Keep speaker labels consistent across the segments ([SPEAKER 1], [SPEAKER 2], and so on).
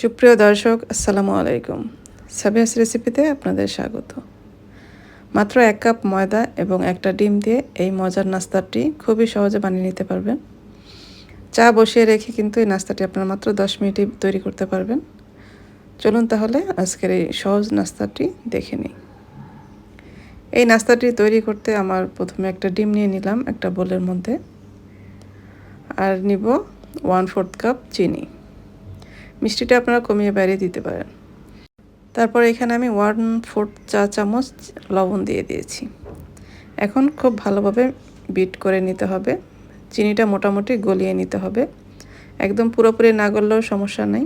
[SPEAKER 1] সুপ্রিয় দর্শক, আসসালামু আলাইকুম। সাবিয়াস রেসিপিতে আপনাদের স্বাগত। মাত্র এক কাপ ময়দা এবং একটা ডিম দিয়ে এই মজার নাস্তাটি খুবই সহজে বানিয়ে নিতে পারবেন। চা বসিয়ে রেখে কিন্তু এই নাস্তাটি আপনারা মাত্র দশ মিনিটে তৈরি করতে পারবেন। চলুন তাহলে আজকের এই সহজ নাস্তাটি দেখে নিই। এই নাস্তাটি তৈরি করতে আমার প্রথমে একটা ডিম নিয়ে নিলাম একটা বোলের মধ্যে। আর নিব ওয়ান ফোর্থ কাপ চিনি। মিষ্টিটা আপনারা কমিয়ে বাড়িয়ে দিতে পারেন। তারপর এখানে আমি ওয়ান ফোর্থ চা চামচ লবণ দিয়ে দিয়েছি। এখন খুব ভালোভাবে বিট করে নিতে হবে। চিনিটা মোটামুটি গলিয়ে নিতে হবে। একদম পুরোপুরি না গললেও সমস্যা নেই।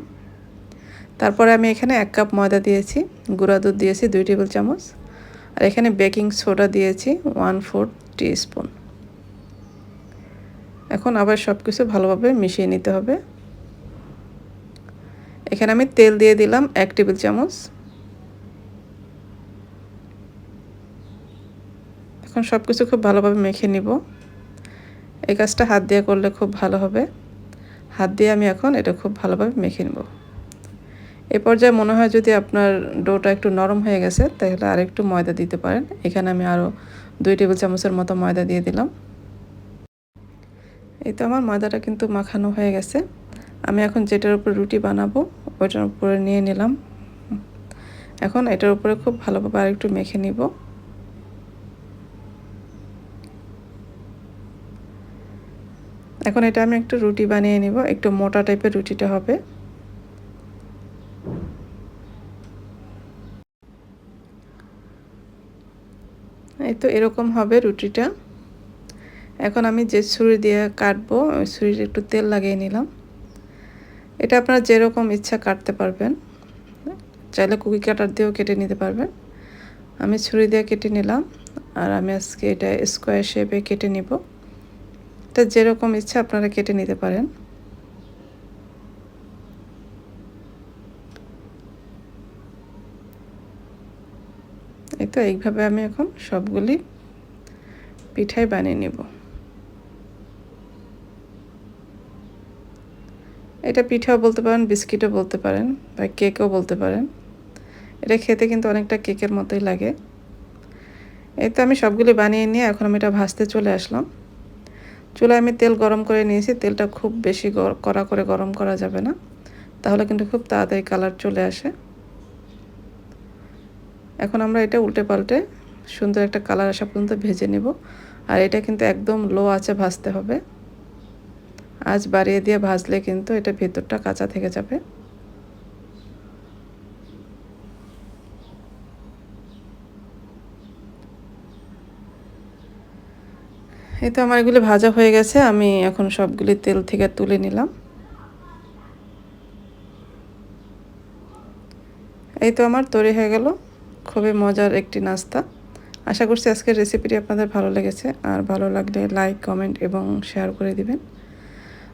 [SPEAKER 1] তারপরে আমি এখানে এক কাপ ময়দা দিয়েছি, গুঁড়া দুধ দিয়েছি, দুই টেবিল চামচ। আর এখানে বেকিং সোডা দিয়েছি ওয়ান ফোর্থ স্পুন এখন আবার সব কিছু ভালোভাবে মিশিয়ে নিতে হবে। এখানে আমি তেল দিয়ে দিলাম এক টেবিল চামচ। এখন সব কিছু খুব ভালোভাবে মেখে নিব। এই কাজটা হাত দিয়ে করলে খুব ভালো হবে। হাত দিয়ে আমি এখন এটা খুব ভালোভাবে মেখে নেব। এ পর্যায়ে মনে হয় যদি আপনার ডোটা একটু নরম হয়ে গেছে, তাহলে আরেকটু ময়দা দিতে পারেন। এখানে আমি আরও দুই টেবিল চামচের মতো ময়দা দিয়ে দিলাম। এই তো আমার ময়দাটা কিন্তু মাখানো হয়ে গেছে। আমি এখন যেটার উপর রুটি বানাবো ওইটার উপরে নিয়ে নিলাম। এখন এটার উপরে খুব ভালোভাবে আরেকটু মেখে নিব। এখন এটা আমি একটু রুটি বানিয়ে নিব, একটু মোটা টাইপের রুটিটা হবে। এই তো এরকম হবে রুটিটা। এখন আমি যে ছুরি দিয়ে কাটবো, ওই ছুরির একটু তেল লাগিয়ে নিলাম। এটা আপনারা যেরকম ইচ্ছা কাটতে পারবেন। চাইলে কুকি কাটার দিয়েও কেটে নিতে পারবেন। আমি ছুরি দিয়ে কেটে নিলাম আর আমি আজকে এটা স্কোয়ার শেপে কেটে নিব। এটা যেরকম ইচ্ছা আপনারা কেটে নিতে পারেন। এই তো এইভাবে আমি এখন সবগুলি পিঠাই বানিয়ে নেব। এটা পিঠাও বলতে পারেন, বিস্কিটও বলতে পারেন বা কেকও বলতে পারেন। এটা খেতে কিন্তু অনেকটা কেকের মতোই লাগে। এই তো আমি সবগুলি বানিয়ে নিয়ে এখন আমি এটা ভাজতে চলে আসলাম। চুলায় আমি তেল গরম করে নিয়েছি, তেলটা খুব বেশি কড়া করে গরম করা যাবে না। তাহলে কিন্তু খুব তাড়াতাড়ি কালার চলে আসে। এখন আমরা এটা উল্টে পাল্টে সুন্দর একটা কালার আসা পর্যন্ত ভেজে নেব। আর এটা কিন্তু একদম লো আছে ভাজতে হবে। আজ বাড়িয়ে দিয়ে ভাজলে কিন্তু এটা ভেতরটা কাঁচা থেকে যাবে। এই তো আমার এগুলি ভাজা হয়ে গেছে, আমি এখন সবগুলি তেল থেকে তুলে নিলাম। এই তো আমার তৈরি হয়ে গেল, খুবই মজার একটি নাস্তা। আশা করছি আজকের রেসিপিটি আপনাদের ভালো লেগেছে, আর ভালো লাগলে লাইক কমেন্ট এবং শেয়ার করে দিবেন।